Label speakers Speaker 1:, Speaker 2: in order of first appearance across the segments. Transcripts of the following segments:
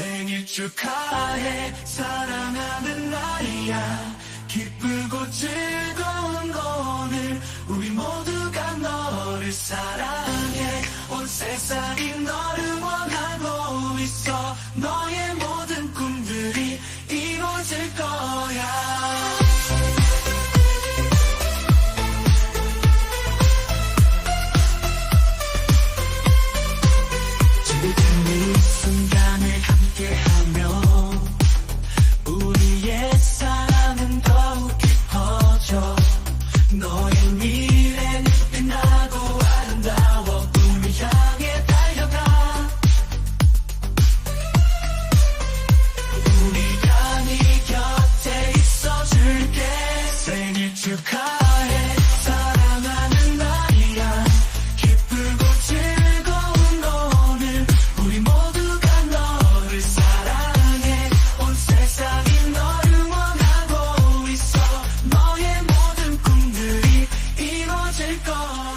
Speaker 1: 생일 축하해 사랑하는 나이야. 기쁘고 즐거운 오늘 우리 모두가 너를 사랑 너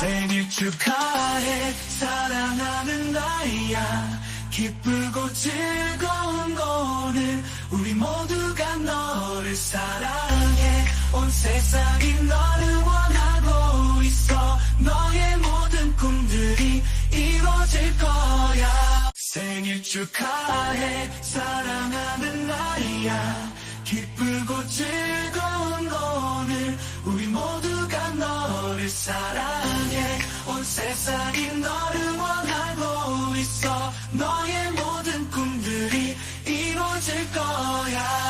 Speaker 1: 생일 축하해. 사랑하는 나야. 기쁘고 즐거운 거는 우리 모두가 너를 사랑해. 온 세상이 너를 원하고 있어. 너의 모든 꿈들이 이루어질 거야. 생일 축하해. 사랑하는 나야. 기쁘고 즐거운 거는 우리 모두가 너를 사랑해. 너의 모든 꿈들이 이루어질 거야.